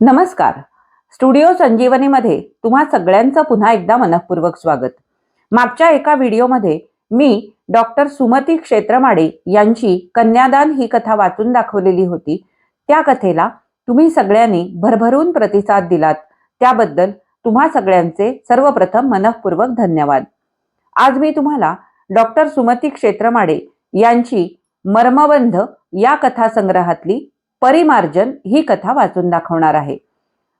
नमस्कार. स्टुडिओ संजीवनीमध्ये तुम्हा सगळ्यांचं पुन्हा एकदा मनपूर्वक स्वागत. मागच्या एका व्हिडिओमध्ये मी डॉक्टर सुमती क्षेत्रमाडे यांची कन्यादान ही कथा वाचून दाखवलेली होती. त्या कथेला तुम्ही सगळ्यांनी भरभरून प्रतिसाद दिलात. त्याबद्दल तुम्हा सगळ्यांचे सर्वप्रथम मनपूर्वक धन्यवाद. आज मी तुम्हाला डॉक्टर सुमती क्षेत्रमाडे यांची मर्मबंध या कथासंग्रहातली परिमार्जन ही कथा वाचून दाखवणार आहे.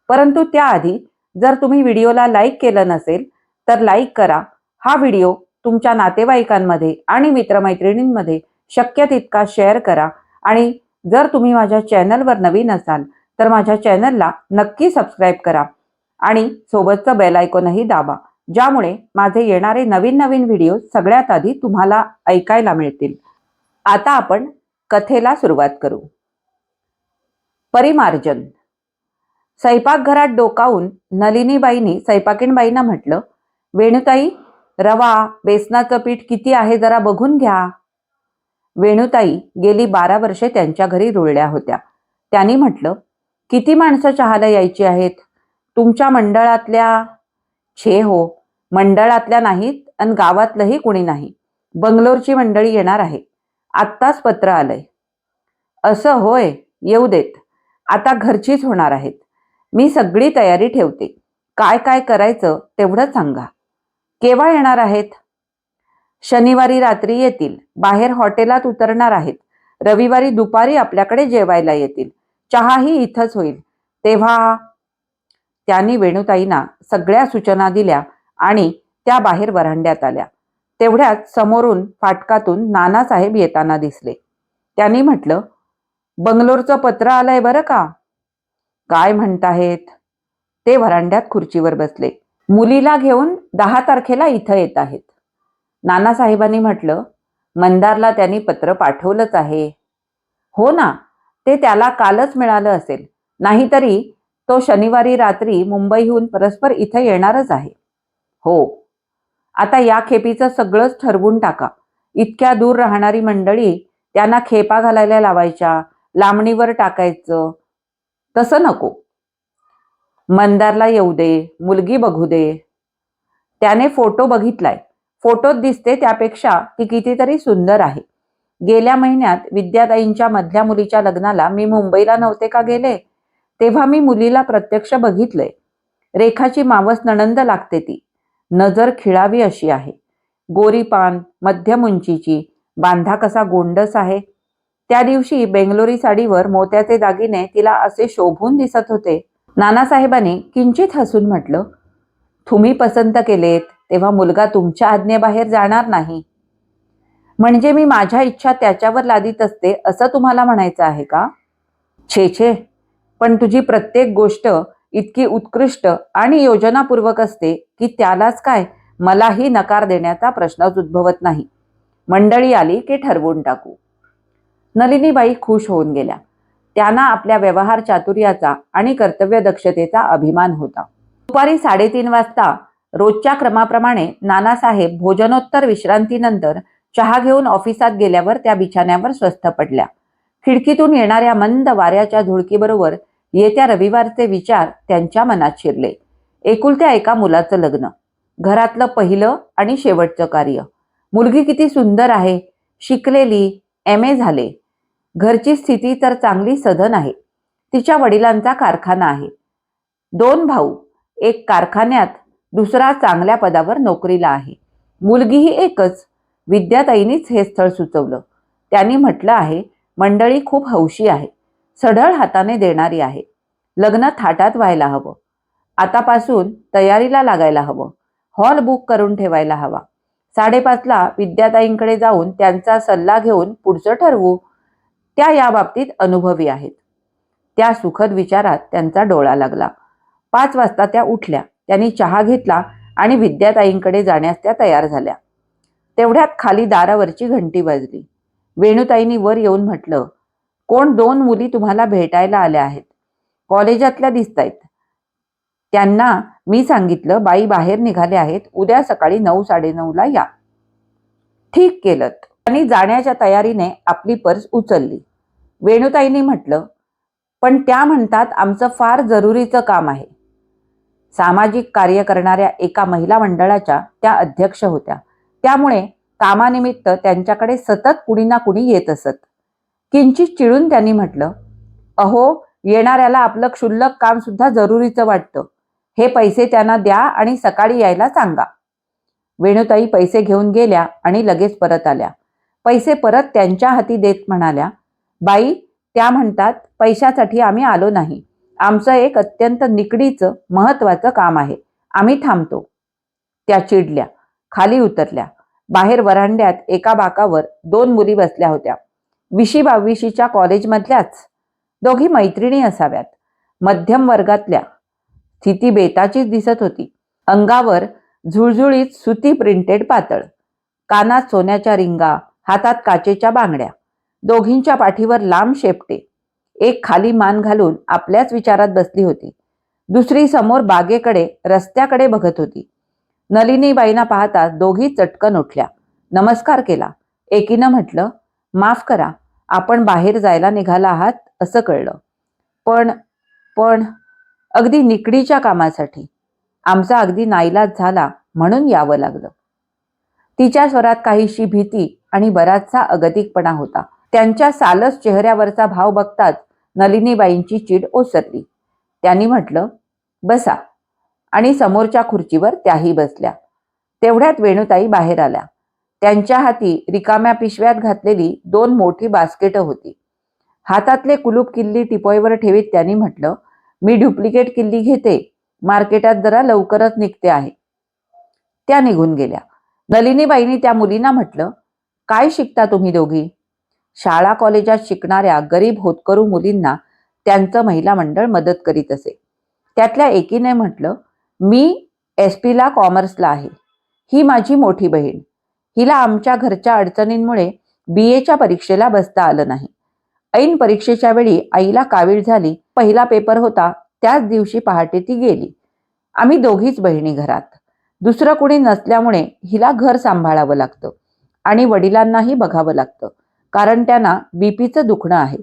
परंतु त्याआधी जर तुम्ही व्हिडिओला लाईक केलं नसेल तर लाईक करा. हा व्हिडिओ तुमच्या नातेवाईकांमध्ये आणि मित्रमैत्रिणींमध्ये शक्य तितका शेअर करा. आणि जर तुम्ही माझ्या चॅनलवर नवीन असाल तर माझ्या चॅनलला नक्की सबस्क्राईब करा आणि सोबतचं बेल आयकॉनही दाबा ज्यामुळे माझे येणारे नवीन नवीन व्हिडिओ सगळ्यात आधी तुम्हाला ऐकायला मिळतील. आता आपण कथेला सुरुवात करू. परिमार्जन. स्वयंपाकघरात डोकावून नलिनीबाईंनी स्वयंपाकीणबाईंना म्हटलं वेणुताई रवा बेसनाचं पीठ किती आहे जरा बघून घ्या. वेणुताई गेली बारा वर्षे त्यांच्या घरी रुळल्या होत्या. त्यांनी म्हटलं किती माणसं चहाला यायची आहेत? तुमच्या मंडळातल्या छे हो मंडळातल्या नाहीत आणि गावातलंही कुणी नाही. बंगलोरची मंडळी येणार आहे. आत्ताच पत्र आलंय. असं होय येऊ देत. आता घरचीच होणार आहेत. मी सगळी तयारी ठेवते. काय काय करायचं तेवढं सांगा. केव्हा येणार आहेत? शनिवारी रात्री येतील. बाहेर हॉटेलात उतरणार आहेत. रविवारी दुपारी आपल्याकडे जेवायला येतील. चहाही इथंच होईल. तेव्हा त्यांनी वेणुताईंना सगळ्या सूचना दिल्या आणि त्या बाहेर वरांड्यात आल्या. तेवढ्यात समोरून फाटकातून नानासाहेब येताना दिसले. त्यांनी म्हटलं बंगलोरचं पत्र आलंय बरं का? काय म्हणताहेत? ते व्हरांड्यात खुर्चीवर बसले. मुलीला घेऊन दहा तारखेला इथं येत आहेत. नानासाहेबांनी म्हटलं मंदारला त्यांनी पत्र पाठवलंच आहे. हो ना ते त्याला कालच मिळालं असेल. नाहीतरी तो शनिवारी रात्री मुंबईहून परस्पर इथं येणारच आहे. हो. आता या खेपीचं सगळंच ठरवून टाका. इतक्या दूर राहणारी मंडळी त्यांना खेपा घालायला लावायच्या. लांबणीवर टाकायचं. तसं नको. मंदारला येऊ दे मुलगी बघू दे. त्याने फोटो बघितलाय. फोटोत दिसते त्यापेक्षा ती कितीतरी सुंदर आहे. गेल्या महिन्यात विद्याताईंच्या मधल्या मुलीच्या लग्नाला मी मुंबईला नव्हते का गेले? तेव्हा मी मुलीला प्रत्यक्ष बघितलंय. रेखाची मावस नणंद लागते ती. नजर खिळावी अशी आहे. गोरी पान मध्यम उंचीची बांधा कसा गोंडस आहे? त्या दिवशी बेंगलोरी साडीवर मोत्याचे दागिने तिला असे शोभून दिसत होते. नानासाहेबांनी किंचित हसून म्हटलं तुम्ही पसंत केलेत तेव्हा मुलगा तुमच्या आज्ञेबाहेर जाणार नाही. म्हणजे मी माझ्या इच्छा त्याच्यावर लादीत असते असं तुम्हाला म्हणायचं आहे का? छे छे पण तुझी प्रत्येक गोष्ट इतकी उत्कृष्ट आणि योजनापूर्वक असते की त्यालाच काय मलाही नकार देण्याचा प्रश्नच उद्भवत नाही. मंडळी आली की ठरवून टाकू. नलिनीबाई खुश होऊन गेल्या. त्यांना आपल्या व्यवहार चातुर्याचा आणि कर्तव्य दक्षतेचा अभिमान होता. दुपारी साडेतीन वाजता रोजच्या क्रमाप्रमाणे नानासाहेब भोजनोत्तर विश्रांतीनंतर चहा घेऊन ऑफिसात गेल्यावर त्या बिछाण्यावर स्वस्थ पडल्या. खिडकीतून येणाऱ्या मंद वाऱ्याच्या झुळकीबरोबर येत्या रविवारचे विचार त्यांच्या मनात शिरले. एकुलत्या एका मुलाचं लग्न. घरातलं पहिलं आणि शेवटचं कार्य. मुलगी किती सुंदर आहे. शिकलेली एम ए झाले. घरची स्थिती तर चांगली सधन आहे. तिच्या वडिलांचा कारखाना आहे. दोन भाऊ एक कारखान्यात दुसरा चांगल्या पदावर नोकरीला आहे. मुलगीही एकच. विद्याताईनीच हे स्थळ सुचवलं. त्यांनी म्हटलं आहे मंडळी खूप हौशी आहे. सढळ हाताने देणारी आहे. लग्न थाटात व्हायला हवं. आतापासून तयारीला लागायला हवं. हॉल बुक करून ठेवायला हवा. साडेपाचला विद्याताईंकडे जाऊन त्यांचा सल्ला घेऊन पुढचं ठरवू. त्या या बाबतीत अनुभवी आहेत. त्या सुखद विचारात त्यांचा डोळा लागला. पाच वाजता त्या उठल्या. त्यांनी चहा घेतला आणि विद्याताईंकडे जाण्यास त्या तयार झाल्या. तेवढ्यात खाली दारावरची घंटी वाजली. वेणुताईंनी वर येऊन म्हटलं कोण दोन मुली तुम्हाला भेटायला आल्या आहेत? कॉलेजातल्या दिसत आहेत त्यांना मी सांगितलं बाई बाहेर निघाले आहेत. उद्या सकाळी नऊ साडेनऊला या. ठीक केलं त्यांनी जाण्याच्या तयारीने आपली पर्स उचलली. वेणुताईंनी म्हटलं पण त्या म्हणतात आमचं फार जरुरीचं काम आहे. सामाजिक कार्य करणाऱ्या एका महिला मंडळाच्या त्या अध्यक्ष होत्या. त्यामुळे कामानिमित्त त्यांच्याकडे सतत कुणी ना कुणी येत असत. किंचित चिडून त्यांनी म्हटलं अहो येणाऱ्याला आपलं क्षुल्लक काम सुद्धा जरुरीचं वाटतं. हे पैसे त्यांना द्या आणि सकाळी यायला सांगा. वेणुताई पैसे घेऊन गेल्या आणि लगेच परत आल्या. पैसे परत त्यांच्या हाती देत म्हणाल्या बाई त्या म्हणतात पैशासाठी आम्ही आलो नाही. आमचं एक अत्यंत निकडीचं महत्वाचं काम आहे. आम्ही थांबतो. त्या चिडल्या खाली उतरल्या. बाहेर वरांड्यात एका बाकावर दोन मुली बसल्या होत्या. विशी बावीशीच्या कॉलेजमधल्याच. दोघी मैत्रिणी असाव्यात. मध्यम वर्गातल्या. स्थिती बेताचीच दिसत होती. अंगावर झुळझुळीत सुती प्रिंटेड पातळ. कानात सोन्याच्या रिंगा. हातात काचेच्या बांगड्या. दोघींच्या पाठीवर लांब शेपटे. एक खाली मान घालून आपल्याच विचारात बसली होती. दुसरी समोर बागेकडे रस्त्याकडे बघत होती. नलिनीबाईंना पाहता दोघी चटकन उठल्या. नमस्कार केला. एकीनं म्हटलं माफ करा आपण बाहेर जायला निघाला आहात असं कळलं. पण पण अगदी निकडीच्या कामासाठी. आमचा अगदी नाईलाज झाला म्हणून यावं लागलं. तिच्या स्वरात काहीशी भीती आणि बराचसा अगतिकपणा होता. त्यांच्या सालस चेहऱ्यावरचा भाव बघताच नलिनीबाईंची चीड ओसरली. त्यांनी म्हटलं बसा. आणि समोरच्या खुर्चीवर त्याही बसल्या. तेवढ्यात वेणुताई बाहेर आल्या. त्यांच्या हाती रिकाम्या पिशव्यात घातलेली दोन मोठी बास्केटं होती. हातातले कुलूप किल्ली टिपोईवर ठेवीत त्यांनी म्हटलं मी डुप्लिकेट किल्ली घेते. मार्केटात जरा लवकरच निघते आहे. त्या निघून गेल्या. नलिनीबाईंनी त्या मुलींना म्हटलं काय शिकता तुम्ही दोघी? शाळा कॉलेजात शिकणाऱ्या गरीब होतकरू मुलींना त्यांचं महिला मंडळ मदत करीत असे. त्यातल्या एकीने म्हटलं मी एस पीला कॉमर्सला आहे. ही माझी मोठी बहीण. हिला आमच्या घरच्या अडचणींमुळे बी एच्या परीक्षेला बसता आलं नाही. ऐन परीक्षेच्या वेळी आईला कावीळ झाली. पहिला पेपर होता. त्याच दिवशी पहाटे ती गेली. आम्ही दोघीच बहिणी घरात. दुसरं कुणी नसल्यामुळे हिला घर सांभाळावं लागतं आणि वडिलांनाही बघावं लागतं कारण त्यांना बीपीचं दुखणं आहे.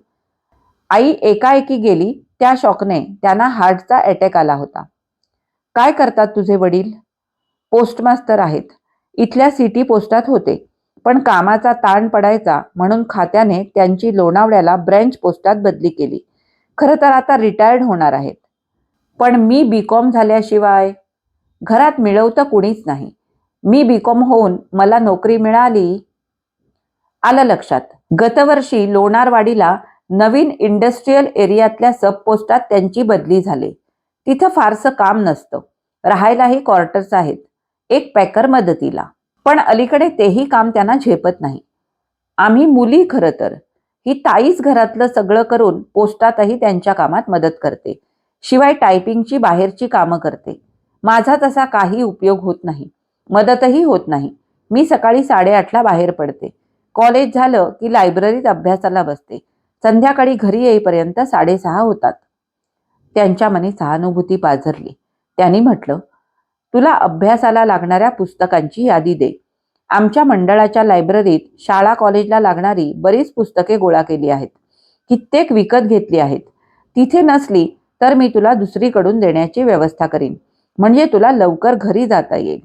आई एकाएकी गेली त्या शॉकने त्यांना हार्टचा अटॅक आला होता. काय करतात तुझे वडील? पोस्टमास्तर आहेत. इथल्या सिटी पोस्टात होते. पण कामाचा ताण पडायचा म्हणून खात्याने त्यांची लोणावळ्याला ब्रँच पोस्टात बदली केली. खरं तर आता रिटायर्ड होणार आहेत. पण मी बी कॉम झाल्याशिवाय घरात मिळवतं कुणीच नाही. मी बी कॉम होऊन मला नोकरी मिळाली. आलं लक्षात. गतवर्षी लोणारवाडीला नवीन इंडस्ट्रीयल एरियातल्या सब पोस्टात त्यांची बदली झाली. तिथं फारसं काम नसतं. राहायलाही क्वार्टर्स आहेत. एक पॅकर मदतीला. पण अलीकडे तेही काम त्यांना झेपत नाही. आम्ही मुली खरं तर. ही ताईच घरातलं सगळं करून पोस्टातही त्यांच्या कामात मदत करते. शिवाय टायपिंगची बाहेरची कामं करते. माझा तसा काही उपयोग होत नाही. मदतही होत नाही. मी सकाळी साडेआठला बाहेर पडते. कॉलेज झालं की लायब्ररीत अभ्यासाला बसते. संध्याकाळी घरी येईपर्यंत साडेसहा होतात. त्यांच्या मनी सहानुभूती पाझरली. त्यांनी म्हटलं तुला अभ्यासाला लागणाऱ्या पुस्तकांची यादी दे. आमच्या मंडळाच्या लायब्ररीत शाळा कॉलेजला लागणारी बरीच पुस्तके गोळा केली आहेत. कित्येक विकत घेतली आहेत. तिथे नसली तर मी तुला दुसरीकडून देण्याची व्यवस्था करीन. म्हणजे तुला लवकर घरी जाता येईल.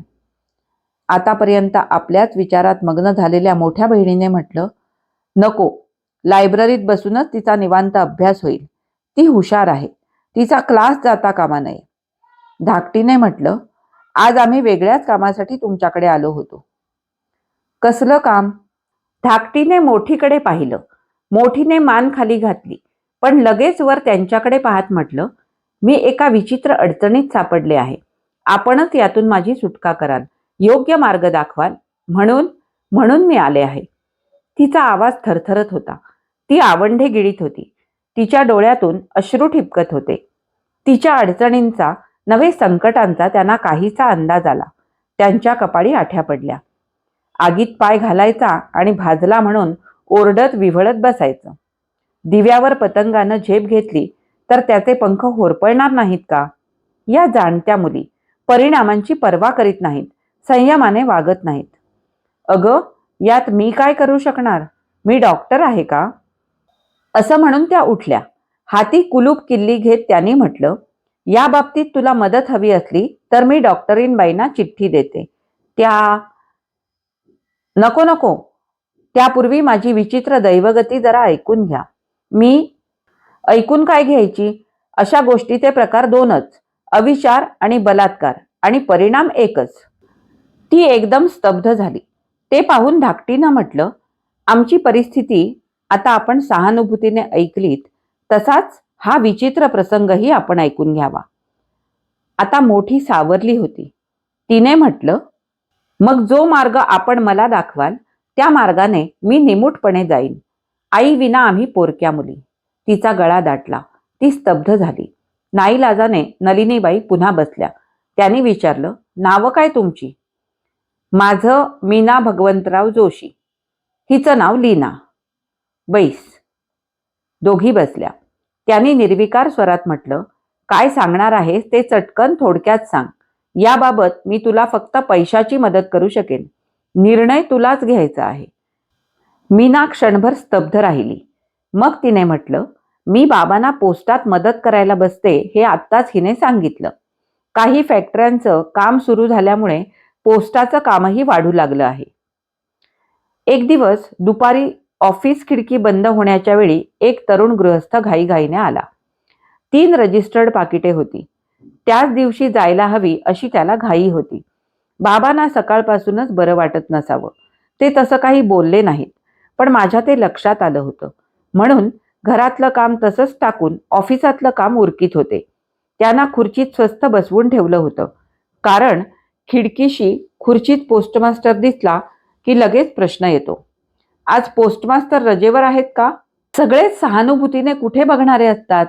आतापर्यंत आपल्याच विचारात मग्न झालेल्या मोठ्या बहिणीने म्हटलं नको लायब्ररीत बसूनच तिचा निवांत अभ्यास होईल. ती हुशार आहे. तिचा क्लास जाता कामा नये. धाकटीने म्हटलं आज आम्ही वेगळ्याच कामासाठी तुमच्याकडे आलो होतो. कसलं काम? धाकटीने मोठीकडे पाहिलं. मोठीने मान खाली घातली पण लगेच वर त्यांच्याकडे पाहत म्हटलं मी एका विचित्र अडचणीत सापडले आहे. आपणच यातून माझी सुटका कराल. योग्य मार्ग दाखवाल. म्हणून म्हणून मी आले आहे. तिचा आवाज थरथरत होता. ती आवंढे गिळीत होती. तिच्या डोळ्यातून अश्रू ठिपकत होते. तिच्या अडचणींचा नवे संकटांचा त्यांना काहीसा अंदाज आला. त्यांच्या कपाळी आठ्या पडल्या. आगीत पाय घालायचा आणि भाजला म्हणून ओरडत विव्हळत बसायचं. दिव्यावर पतंगानं झेप घेतली तर त्याचे पंख होरपळणार नाहीत का? या जाणत्या मुली परिणामांची पर्वा करीत नाहीत संयमाने वागत नाहीत. अगं यात मी काय करू शकणार? मी डॉक्टर आहे का? असं म्हणून त्या उठल्या. हाती कुलूप किल्ली घेत त्यांनी म्हटलं या बाबतीत तुला मदत हवी असली तर मी डॉक्टरीनबाईंना चिठ्ठी देते. त्या नको नको. त्यापूर्वी माझी विचित्र दैवगती जरा ऐकून घ्या. मी ऐकून काय घ्यायची? अशा गोष्टीचे प्रकार दोनच. अविचार आणि बलात्कार. आणि परिणाम एकच. ती एकदम स्तब्ध झाली. ते पाहून धाकटीनं म्हटलं आमची परिस्थिती आता आपण सहानुभूतीने ऐकलीत. तसाच हा विचित्र प्रसंगही आपण ऐकून घ्यावा. आता मोठी सावरली होती. तिने म्हटलं मग जो मार्ग आपण मला दाखवाल त्या मार्गाने मी निमूटपणे जाईन. आई विना आम्ही पोरक्या मुली. तिचा गळा दाटला. ती स्तब्ध झाली. नाईलाजाने नलिनीबाई पुन्हा बसल्या. त्यांनी विचारलं नावं काय तुमची? माझं मीना भगवंतराव जोशी. हिचं नाव लीना. बैस. दोघी बसल्या. त्यांनी निर्विकार स्वरात म्हटलं काय सांगणार आहेस ते चटकन थोडक्यात सांग. याबाबत मी तुला फक्त पैशाची मदत करू शकेन. निर्णय तुलाच घ्यायचा आहे. मीना क्षणभर स्तब्ध राहिली. मग तिने म्हटलं मी बाबांना पोस्टात मदत करायला बसते हे आत्ताच हिने सांगितलं. काही फॅक्टऱ्यांचं काम सुरू झाल्यामुळे पोस्टाचं कामही वाढू लागलं आहे. एक दिवस दुपारी ऑफिस खिडकी बंद होण्याच्या वेळी एक तरुण गृहस्थ घाईघाईने आला. तीन रजिस्टर्ड पाकिटे होती. त्याच दिवशी जायला हवी अशी त्याला घाई होती. बाबांना सकाळपासूनच बरं वाटत नसावं. ते तसं काही बोलले नाहीत पण माझ्या ते लक्षात आलं होतं. म्हणून घरातलं काम तसंच टाकून ऑफिसातलं काम उरकीत होते. त्यांना खुर्चीत स्वस्त बसवून ठेवलं होतं. कारण खिडकीशी खुर्चीत पोस्टमास्टर दिसला की लगेच प्रश्न येतो. आज पोस्टमास्टर रजेवर आहेत का? सगळेच सहानुभूतीने कुठे बघणारे असतात?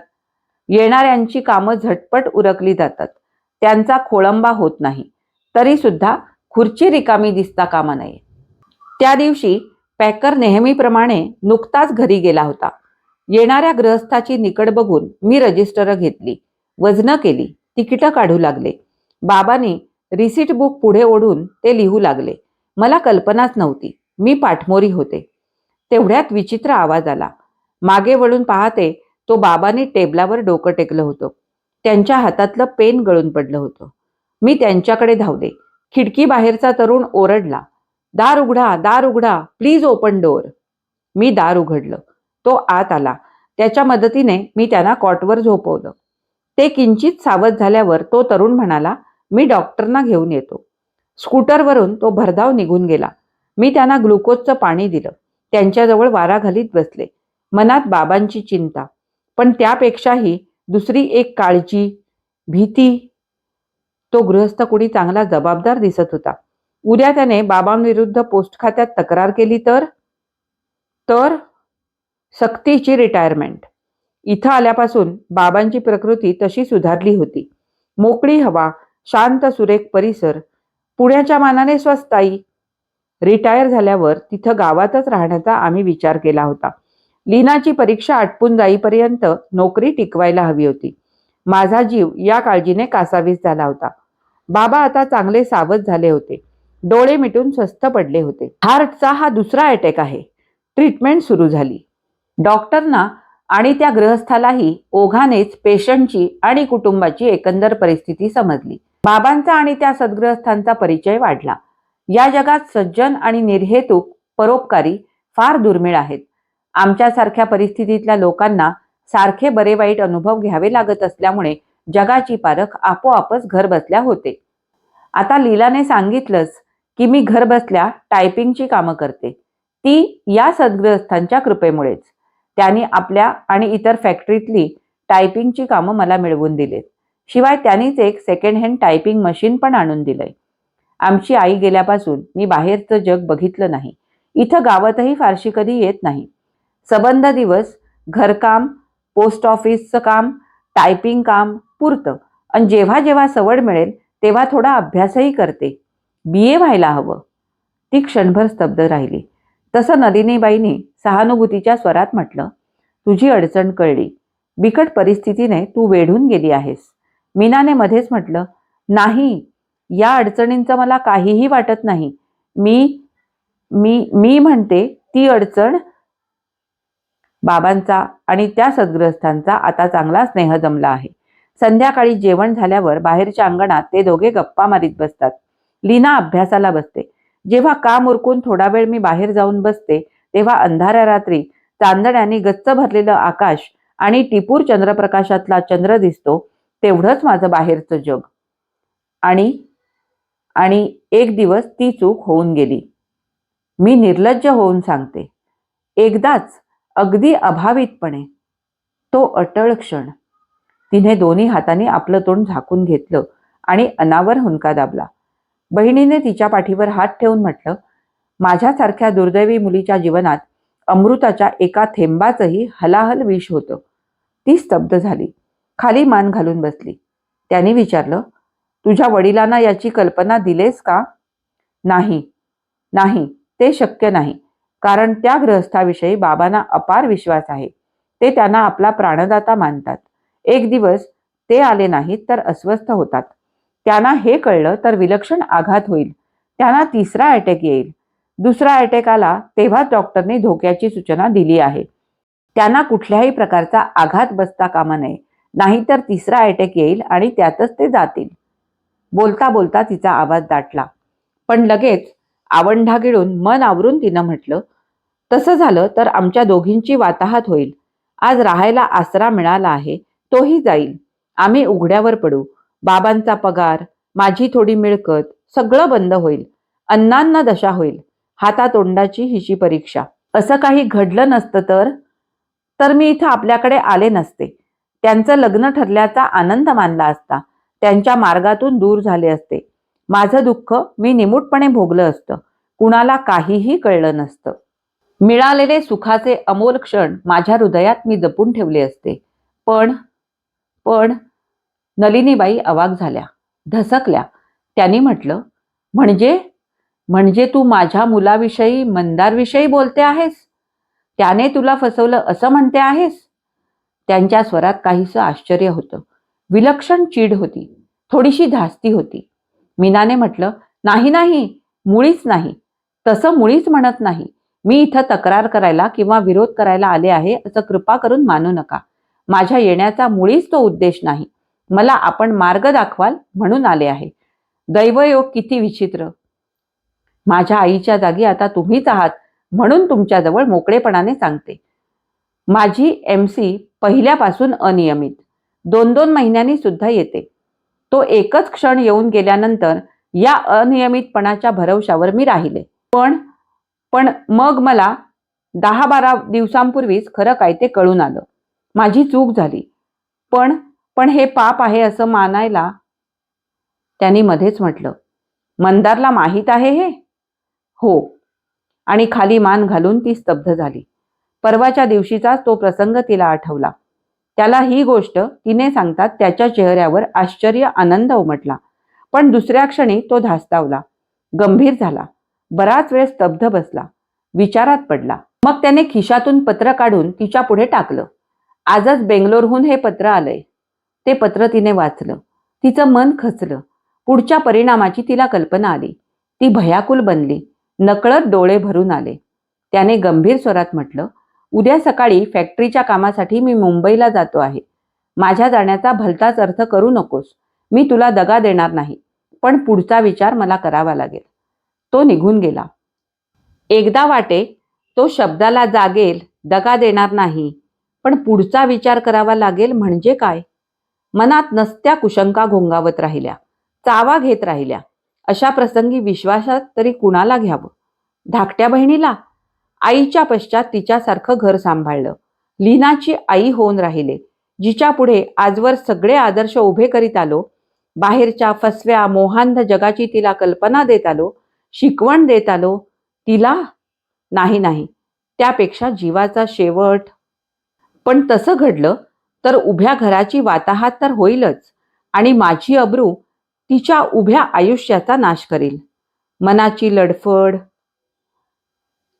येणाऱ्यांची कामं झटपट उरकली जातात. त्यांचा खोळंबा होत नाही. तरी सुद्धा खुर्ची रिकामी दिसता कामा नये. त्या दिवशी पॅकर नेहमीप्रमाणे नुकताच घरी गेला होता. येणाऱ्या ग्रहस्थाची निकड बघून मी रजिस्टर घेतली. वजनं केली. तिकीटं काढू लागले. बाबांनी रिसिट बुक पुढे ओढून ते लिहू लागले. मला कल्पनाच नव्हती. मी पाठमोरी होते. तेवढ्यात विचित्र आवाज आला. मागे वळून पाहते तो बाबांनी टेबलावर डोकं टेकलं होतं. त्यांच्या हातातलं पेन गळून पडलं होतं. मी त्यांच्याकडे धावले. खिडकी बाहेरचा तरुण ओरडला. दार उघडा दार उघडा प्लीज ओपन डोअर मी दार उघडलं. तो आत आला. त्याच्या मदतीने मी त्यांना कॉटवर झोपवलं. ते किंचित सावध झाल्यावर तो तरुण म्हणाला मी डॉक्टरना घेऊन येतो. स्कूटरवरून तो भरधाव निघून गेला. मी त्यांना ग्लुकोजचं पाणी दिलं. त्यांच्याजवळ वारा घालीत बसले. मनात बाबांची चिंता. पण त्यापेक्षाही दुसरी एक काळजी भीती. तो गृहस्थ कुणी चांगला जबाबदार दिसत होता. उद्या त्याने बाबांविरुद्ध पोस्ट खात्यात तक्रार केली तर? तर सक्तीची रिटायरमेंट इथं आल्यापासून बाबांची प्रकृती तशी सुधारली होती. मोकळी हवा शांत सुरेख परिसर पुण्याच्या मानाने स्वस्ताई रिटायर झाल्यावर तिथं गावातच राहण्याचा आम्ही विचार केला होता. लीनाची परीक्षा आटपून जाईपर्यंत नोकरी टिकवायला हवी होती. माझा जीव या काळजीने कासावीस झाला होता. बाबा आता चांगले सावध झाले होते. डोळे मिटून स्वस्थ पडले होते. हार्टचा हा दुसरा अटॅक आहे. ट्रीटमेंट सुरू झाली. डॉक्टरना आणि त्या ग्रहस्थालाही ओघानेच पेशंटची आणि कुटुंबाची एकंदर परिस्थिती समजली. बाबांचा आणि त्या सद्ग्रहस्थांचा परिचय वाढला. या जगात सज्जन आणि निर्हेतुक परोपकारी फार दुर्मिळ आहेत. आमच्यासारख्या परिस्थितीतल्या लोकांना सारखे बरे वाईट अनुभव घ्यावे लागत असल्यामुळे जगाची पारख आपोआपच घर बसल्या होते. आता लीलाने सांगितलंच की मी घरबसल्या टायपिंगची कामं करते. ती या सद्ग्रहस्थांच्या कृपेमुळेच. त्यांनी आपल्या आणि इतर फॅक्टरीतली टायपिंगची कामं मला मिळवून दिलीत. शिवाय त्यांनीच एक सेकंड हँड टायपिंग मशीन पण आणून दिलंय. आमची आई गेल्यापासून मी बाहेरचं जग बघितलं नाही. इथं गावातही फारशी कधी येत नाही. सबंध दिवस घरकाम पोस्ट ऑफिसचं काम टायपिंग काम पुरतं. आणि जेव्हा जेव्हा सवड मिळेल तेव्हा थोडा अभ्यासही करते. बी ए व्हायला हवं. ती क्षणभर स्तब्ध राहिली. तसं नलिनीबाईंनी सहानुभूतीच्या स्वरात म्हटलं तुझी अडचण कळली. बिकट परिस्थितीने तू वेढून गेली आहेस. मीनाने मध्येच म्हटलं नाही या अडचणींचं मला काहीही वाटत नाही. मी मी मी म्हणते ती अडचण बाबांचा आणि त्या सद्ग्रस्तांचा आता चांगला स्नेह जमला आहे. संध्याकाळी जेवण झाल्यावर बाहेरच्या अंगणात ते दोघे गप्पा मारीत बसतात. लीना अभ्यासाला बसते. जेव्हा काम उरकून थोडा वेळ मी बाहेर जाऊन बसते तेव्हा अंधाऱ्या रात्री चांदण्याने गच्च भरलेलं आकाश आणि टिपूर चंद्रप्रकाशातला चंद्र दिसतो तेवढंच माझं बाहेरचं जग. आणि आणि एक दिवस ती चूक होऊन गेली. मी निर्लज्ज होऊन सांगते एकदाच अगदी अभावितपणे. तो अटळ क्षण. तिने दोन्ही हातांनी आपलं तोंड झाकून घेतलं आणि अनावर हुंका दाबला. बहिणीने तिच्या पाठीवर हात ठेवून म्हटलं माझ्यासारख्या दुर्दैवी मुलीच्या जीवनात अमृताच्या एका थेंबाचंही हलाहल विष होतं. ती स्तब्ध झाली. खाली मान घालून बसली. त्याने विचारलं तुझ्या वडिलांना याची कल्पना दिलेस का? नाही. नाही ते शक्य नाही. कारण त्या गृहस्थाविषयी बाबांना अपार विश्वास आहे. ते त्यांना आपला प्राणदाता मानतात. एक दिवस ते आले नाहीत तर अस्वस्थ होतात. त्यांना हे कळलं तर विलक्षण आघात होईल. त्यांना तिसरा अटॅक येईल. दुसरा अटॅक आला तेव्हाच डॉक्टरने धोक्याची सूचना दिली आहे. त्यांना कुठल्याही प्रकारचा आघात बसता कामा नये. नाहीतर तिसरा अटॅक येईल आणि त्यातच ते जातील. बोलता बोलता तिचा आवाज दाटला. पण लगेच आवंढा गिळून मन आवरून तिनं म्हटलं तसं झालं तर आमच्या दोघींची वाताहत होईल. आज राहायला आसरा मिळाला आहे. तोही जाईल. आम्ही उघड्यावर पडू. बाबांचा पगार माझी थोडी मिळकत सगळं बंद होईल. अन्नांना दशा होईल. हातातोंडाची हिची परीक्षा. असं काही घडलं नसतं तर? तर मी इथं आपल्याकडे आले नसते. त्यांचं लग्न ठरल्याचा आनंद मानला असता. त्यांच्या मार्गातून दूर झाले असते. माझं दुःख मी निमूटपणे भोगलं असतं. कुणाला काहीही कळलं नसतं. मिळालेले सुखाचे अमोल क्षण माझ्या हृदयात मी जपून ठेवले असते. पण पण नलिनीबाई अवाक झाल्या. धसकल्या. त्यांनी म्हटलं म्हणजे? म्हणजे तू माझ्या मुलाविषयी मंदारविषयी बोलते आहेस? त्याने तुला फसवलं असं म्हणते आहेस? त्यांच्या स्वरात काहीसं आश्चर्य होतं. विलक्षण चीड होती. थोडीशी धास्ती होती. मीनाने म्हटलं नाही नाही मुळीच नाही. तसं मुळीच म्हणत नाही. मी इथं तक्रार करायला किंवा विरोध करायला आले आहे असं कृपा करून मानू नका. माझ्या येण्याचा मुळीच तो उद्देश नाही. मला आपण मार्ग दाखवाल म्हणून आले आहे. दैवयोग किती विचित्र. माझ्या आईच्या जागी आता तुम्हीच आहात म्हणून तुमच्याजवळ मोकळेपणाने सांगते. माझी एम सी पहिल्यापासून अनियमित. दोन दोन महिन्यांनी सुद्धा येते. तो एकच क्षण येऊन गेल्यानंतर या अनियमितपणाच्या भरवशावर मी राहिले. पण पण मग मला दहा बारा दिवसांपूर्वीच खरं काय ते कळून आलं. माझी चूक झाली. पण पण हे पाप आहे असं मानायला त्यांनी मध्येच म्हटलं मंदारला माहीत आहे हे? हो. आणि खाली मान घालून ती स्तब्ध झाली. परवाच्या दिवशीचाच तो प्रसंग तिला आठवला. त्याला ही गोष्ट तिने सांगतात त्याच्या चेहऱ्यावर आश्चर्य आनंद उमटला. पण दुसऱ्या क्षणी तो धास्तावला. गंभीर झाला. बराच वेळ स्तब्ध बसला. विचारात पडला. मग त्याने खिशातून पत्र काढून तिच्या पुढे टाकलं. आजच बेंगलोरहून हे पत्र आलंय. ते पत्र तिने वाचलं. तिचं मन खचलं. पुढच्या परिणामाची तिला कल्पना आली. ती भयाकुल बनली. नकळत डोळे भरून आले. त्याने गंभीर स्वरात म्हटलं उद्या सकाळी फॅक्टरीच्या कामासाठी मी मुंबईला जातो आहे. माझ्या जाण्याचा भलताच अर्थ करू नकोस. मी तुला दगा देणार नाही. पण पुढचा विचार मला करावा लागेल. तो निघून गेला. एकदा वाटे तो शब्दाला जागेल दगा देणार नाही. पण पुढचा विचार करावा लागेल म्हणजे काय? मनात नसत्या कुशंका घोंगावत राहिल्या. चावा घेत राहिल्या. अशा प्रसंगी विश्वासात तरी कुणाला घ्यावं? धाकट्या बहिणीला? आईच्या पश्चात तिच्यासारखं घर सांभाळलं. लीनाची आई होऊन राहिले. जिच्या पुढे आजवर सगळे आदर्श उभे करीत आलो. बाहेरच्या फसव्या मोहांध जगाची तिला कल्पना देत आलो. शिकवण देत आलो. तिला? नाही नाही. त्यापेक्षा जीवाचा शेवट. पण तसं घडलं तर उभ्या घराची वाताहात तर होईलच. आणि माझी अब्रू तिच्या उभ्या आयुष्याचा नाश करील. मनाची लडफड.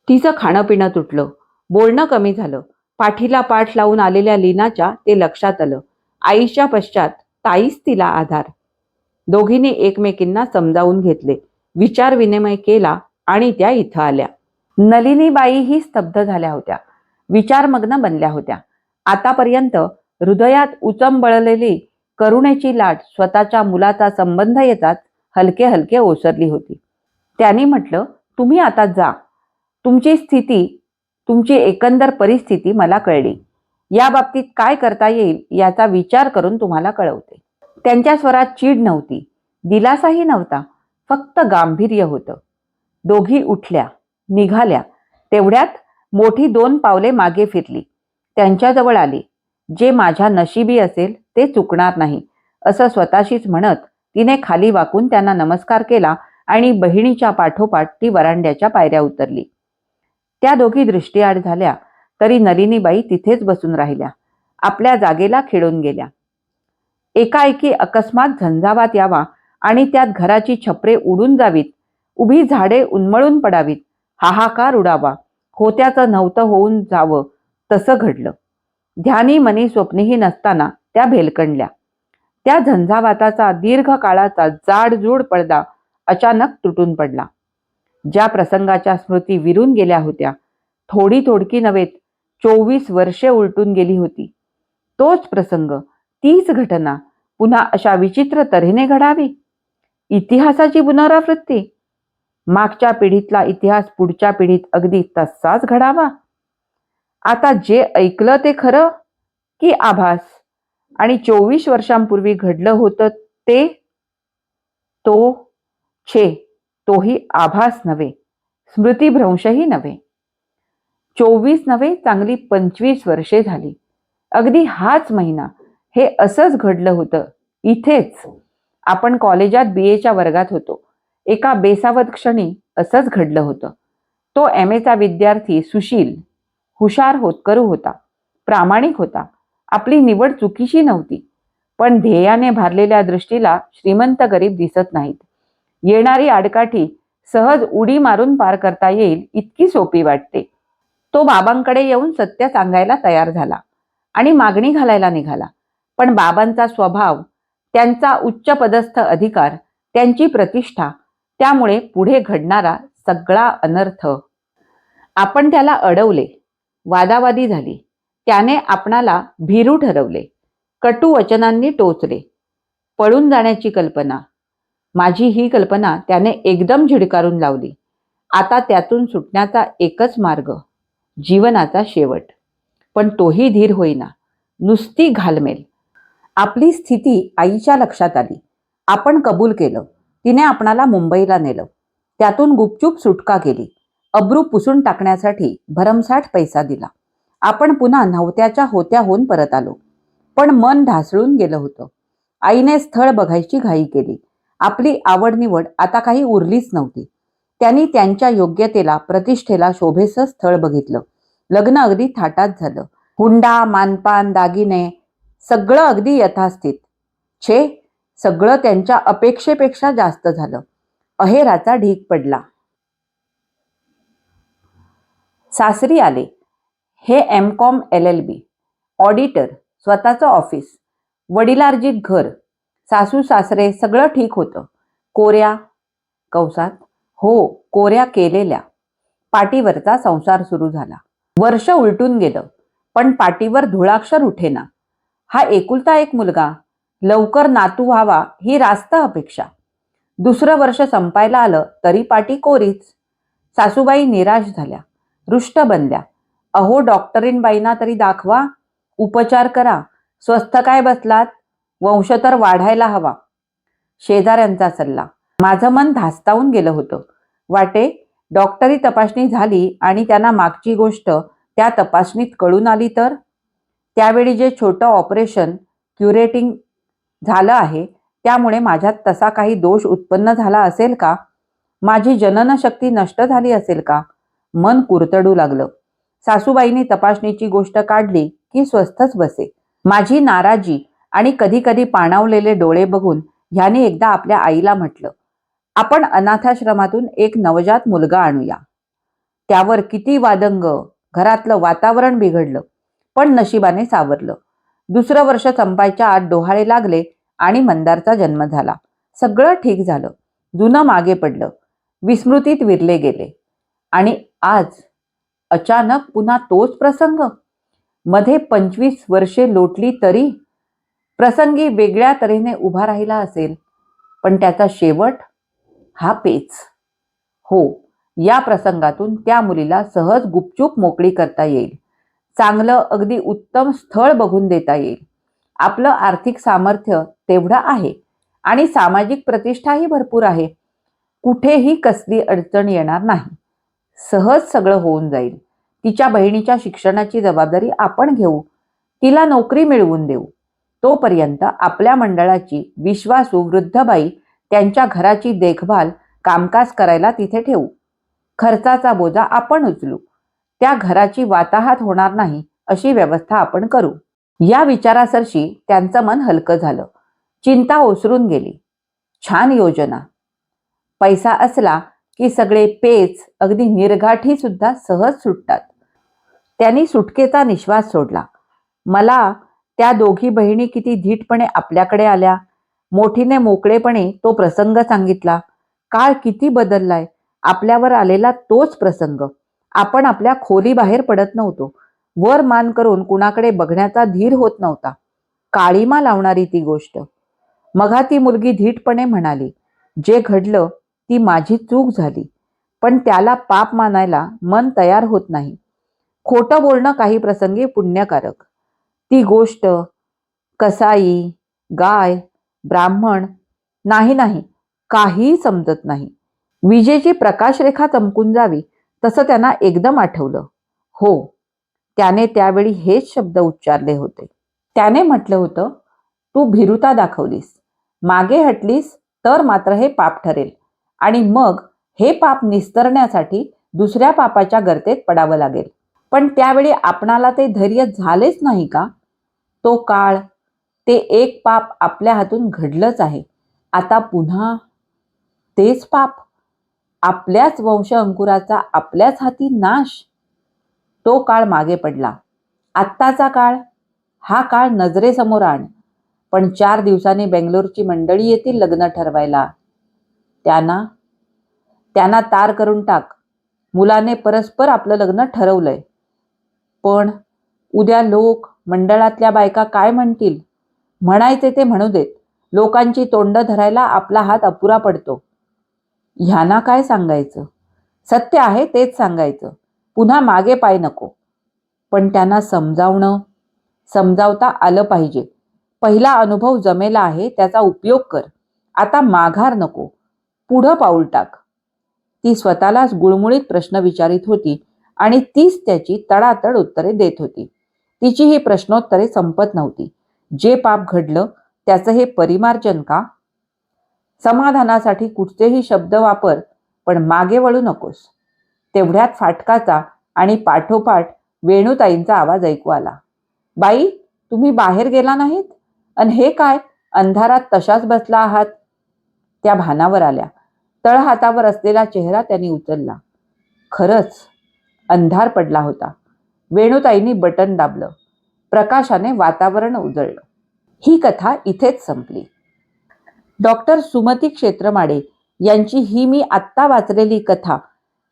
तिचं खाणं पिणं तुटलं. बोलणं कमी झालं. पाठीला पाठ लावून आलेल्या लीनाच्या ते लक्षात आलं. आईच्या पश्चात ताईच तिला आधार. दोघींनी एकमेकींना समजावून घेतले. विचार विनिमय केला आणि त्या इथं आल्या. नलिनीबाई ही स्तब्ध झाल्या होत्या. विचारमग्न बनल्या होत्या. आतापर्यंत हृदयात उचंबळलेली करुणेची लाट स्वतःच्या मुलाचा संबंध येताच हलके हलके ओसरली होती. त्यांनी म्हटलं तुम्ही आता जा. तुमची स्थिती तुमची एकंदर परिस्थिती मला कळली. या बाबतीत काय करता येईल याचा विचार करून तुम्हाला कळवते. त्यांच्या स्वरात चीड नव्हती. दिलासाही नव्हता. फक्त गांभीर्य होतं. दोघी उठल्या निघाल्या. तेवढ्यात मोठी दोन पावले मागे फिरली. त्यांच्याजवळ आली. जे माझ्या नशिबी असेल ते चुकणार नाही असं स्वतःशीच म्हणत तिने खाली वाकून त्यांना नमस्कार केला आणि बहिणीच्या पाठोपाठ ती वरांड्याच्या पायऱ्या उतरली. त्या दोघी दृष्टीआड झाल्या तरी नलिनीबाई तिथेच बसून राहिल्या आपल्या जागेला खेळून गेल्या. एकाएकी अकस्मात झंझावात यावा आणि त्यात घराची छपरे उडून जावीत उभी झाडे उन्मळून पडावीत हाहाकार उडावा होत्याचं नव्हतं होऊन जावं तसं घडलं. ध्यानी मनी स्वप्नेही नसताना त्या भेलकंडल्या. त्या झंझावाताचा दीर्घ काळाचा जाडजूड पडदा अचानक तुटून पडला. ज्या प्रसंगाच्या स्मृती विरून गेल्या होत्या थोडी थोडकी नव्हेत चोवीस वर्षे उलटून गेली होती. तोच प्रसंग तीच घटना पुन्हा अशा विचित्र तऱ्हेने घडावी? इतिहासाची पुनरावृत्ती? मागच्या पिढीतला इतिहास पुढच्या पिढीत अगदी तसाच घडावा? आता जे ऐकलं ते खरं? की आभास? आणि चोवीस वर्षांपूर्वी घडलं होतं ते? तो छे तोही आभास नव्हे. स्मृतिभ्रंशही नव्हे. चोवीस नव्हे चांगली पंचवीस वर्षे झाली. अगदी हाच महिना. हे असंच घडलं होतं. इथेच. आपण कॉलेजात बी एच्या वर्गात होतो. एका बेसावत क्षणी असंच घडलं होतं. तो एम एचा विद्यार्थी सुशील. हुशार होतकरू होता. प्रामाणिक होता. आपली निवड चुकीची नव्हती. पण ध्येयाने भारलेल्या दृष्टीला श्रीमंत गरीब दिसत नाहीत. येणारी आडकाठी सहज उडी मारून पार करता येईल इतकी सोपी वाटते. तो बाबांकडे येऊन सत्य सांगायला तयार झाला आणि मागणी घालायला निघाला. पण बाबांचा स्वभाव त्यांचा उच्च पदस्थ अधिकार त्यांची प्रतिष्ठा त्यामुळे पुढे घडणारा सगळा अनर्थ. आपण त्याला अडवले. वादावादी झाली. त्याने आपणाला भीरू ठरवले. कटू वचनांनी टोचले. पळून जाण्याची कल्पना. माझी ही कल्पना त्याने एकदम झिडकारून लावली. आता त्यातून सुटण्याचा एकच मार्ग. जीवनाचा शेवट. पण तोही धीर होईना. नुसती घालमेल. आपली स्थिती आईच्या लक्षात आली. आपण कबूल केलं. तिने आपणाला मुंबईला नेलं. त्यातून गुपचूप सुटका केली. अब्रू पुसून टाकण्यासाठी भरमसाठ पैसा दिला. आपण पुन्हा नव्हत्याच्या होत्याहून परत आलो. पण मन ढासळून गेलं होतं. आईने स्थळ बघायची घाई केली. आपली आवड निवड आता काही उरलीच नव्हती. त्यांनी त्यांच्या योग्यतेला प्रतिष्ठेला शोभेचं स्थळ बघितलं. लग्न अगदी थाटात झालं. हुंडा मानपान दागिने सगळं अगदी यथास्थित. छे सगळं त्यांच्या अपेक्षेपेक्षा जास्त झालं. अहेराचा ढीक पडला. सासरी आले. हे M Com L L B auditor स्वतःचं ऑफिस वडिलार्जित घर. सासू सासरे सगळं ठीक होतं. कोऱ्या कवसात हो कोऱ्या केलेल्या. पाटीवरचा संसार सुरू झाला. वर्ष उलटून गेलं पण पाटीवर धुळाक्षर उठेना. हा एकुलता एक मुलगा. लवकर नातू व्हावा ही रास्त अपेक्षा. दुसरं वर्ष संपायला आलं तरी पाटी कोरीच. सासूबाई निराश झाल्या. रुष्ट बनल्या. अहो डॉक्टरीनबाईंना तरी दाखवा. उपचार करा. स्वस्थ काय बसलात? वंश तर वाढायला हवा. शेजाऱ्यांचा सल्ला. माझं मन धास्तावून गेलं होतं. वाटे डॉक्टरी तपासणी झाली आणि त्यांना मागची गोष्ट त्या तपासणीत कळून आली तर? त्यावेळी जे छोटं ऑपरेशन क्युरेटिंग झालं आहे त्यामुळे माझ्यात तसा काही दोष उत्पन्न झाला असेल का? माझी जननशक्ती नष्ट झाली असेल का? मन कुरतडू लागलं. सासूबाईंनी तपासणीची गोष्ट काढली की स्वस्थच बसे. माझी नाराजी आणि कधी कधी पाणावलेले डोळे बघून ह्याने एकदा आपल्या आईला म्हटलं आपण अनाथाश्रमातून एक नवजात मुलगा आणूया. त्यावर किती वादंग घरातलं वातावरण बिघडलं पण नशिबाने सावरलं. दुसरं वर्ष संपायच्या आत डोहाळे लागले आणि मंदारचा जन्म झाला. सगळं ठीक झालं. जुनं मागे पडलं. विस्मृतीत विरले गेले. आणि आज अचानक पुन्हा तोच प्रसंग? मध्ये पंचवीस वर्षे लोटली तरी प्रसंगी वेगळ्या तऱ्हेने उभा राहिला असेल पण त्याचा शेवट हा पेच. हो या प्रसंगातून त्या मुलीला सहज गुपचूप मोकळी करता येईल. चांगलं अगदी उत्तम स्थळ बघून देता येईल. आपलं आर्थिक सामर्थ्य तेवढं आहे आणि सामाजिक प्रतिष्ठाही भरपूर आहे. कुठेही कसली अडचण येणार नाही. सहज सगळं होऊन जाईल. तिच्या बहिणीच्या शिक्षणाची जबाबदारी आपण घेऊ. तिला नोकरी मिळवून देऊ. तोपर्यंत आपल्या मंडळाची विश्वासू वृद्धबाई त्यांच्या घराची देखभाल कामकाज करायला तिथे ठेवू. खर्चाचा बोजा आपण उचलू. त्या घराची वाताहात होणार नाही अशी व्यवस्था आपण करू. या विचारासरशी त्यांचं मन हलकं झालं. चिंता ओसरून गेली. छान योजना. पैसा असला की सगळे पेच अगदी निर्घाठी सुद्धा सहज सुटतात. त्यांनी सुटकेचा निश्वास सोडला. मला त्या दोघी बहिणी किती धीटपणे आपल्याकडे आल्या. मोठीने मोकळेपणे तो प्रसंग सांगितला. काळ किती बदललाय. आपल्यावर आलेला तोच प्रसंग. आपण आपल्या खोली बाहेर पडत नव्हतो. वर मान करून कुणाकडे बघण्याचा धीर होत नव्हता. काळीमा लावणारी ती गोष्ट. मघा ती मुलगी धीटपणे म्हणाली जे घडलं ती माझी चूक झाली. पण त्याला पाप मानायला मन तयार होत नाही. खोटं बोलणं काही प्रसंगी पुण्यकारक. ती गोष्ट कसाई गाय ब्राह्मण नाही नाही काही समजत नाही. विजेची प्रकाशरेखा चमकून जावी तसं त्यांना एकदम आठवलं. हो त्याने त्यावेळी हेच शब्द उच्चारले होते. त्याने म्हटलं होतं तू भिरुता दाखवलीस. मागे हटलीस तर मात्र हे पाप ठरेल. आणि मग हे पाप निस्तरण्यासाठी दुसऱ्या पापाच्या गर्तेत पडावं लागेल. पण त्यावेळी आपणाला ते धैर्य झालेच नाही का? तो काळ ते एक पाप आपल्या हातून घडलंच आहे. आता पुन्हा तेच पाप आपल्याच वंश अंकुराचा आपल्याच हाती नाश. तो काळ मागे पडला. आत्ताचा काळ हा काळ नजरेसमोर आण. पण चार दिवसांनी बेंगलोरची मंडळी येतील लग्न ठरवायला. त्यांना त्यांना तार करून टाक. मुलाने परस्पर आपलं लग्न ठरवलंय. पण उद्या लोक मंडळातल्या बायका काय म्हणतील? म्हणायचे ते म्हणू देत. लोकांची तोंड धरायला आपला हात अपुरा पडतो. ह्यांना काय सांगायचं? सत्य आहे तेच सांगायचं. पुन्हा मागे पाय नको. पण त्यांना समजावणं समजावता आलं पाहिजे. पहिला अनुभव जमेला आहे त्याचा उपयोग कर. आता माघार नको. पुढं पाऊल टाक. ती स्वतःलाच गुळमुळीत प्रश्न विचारित होती आणि तीच त्याची तडातड उत्तरे देत होती. तिची ही प्रश्नोत्तरे संपत नव्हती. जे पाप घडलं त्याचं हे परिमार्जन का? समाधानासाठी कुठचेही शब्द वापर पण मागे वळू नकोस. तेवढ्यात फाटकाचा आणि पाठोपाठ वेणुताईंचा आवाज ऐकू आला. बाई तुम्ही बाहेर गेला नाहीत? अन हे काय? अंधारात तशाच बसला आहात? त्या भानावर आल्या. तळहातावर असलेला चेहरा त्यांनी उचलला. खरंच अंधार पडला होता. वेणुताईंनी बटन दाबलं. प्रकाशाने वातावरण उजळलं. ही कथा इथेच संपली. डॉक्टर सुमती क्षेत्रमाडे यांची ही मी आत्ता वाचलेली कथा.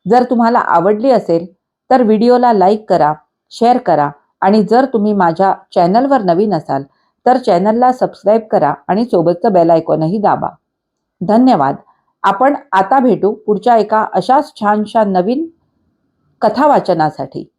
जर तुम्हाला आवडली असेल तर व्हिडिओला लाईक करा शेअर करा आणि जर तुम्ही माझ्या चॅनलवर नवीन असाल तर चॅनलला सबस्क्राईब करा आणि सोबतचं बेल आयकॉनही दाबा. धन्यवाद. आपण आता भेटू पुढच्या एका अशाच छानशा नवीन कथावाचनासाठी.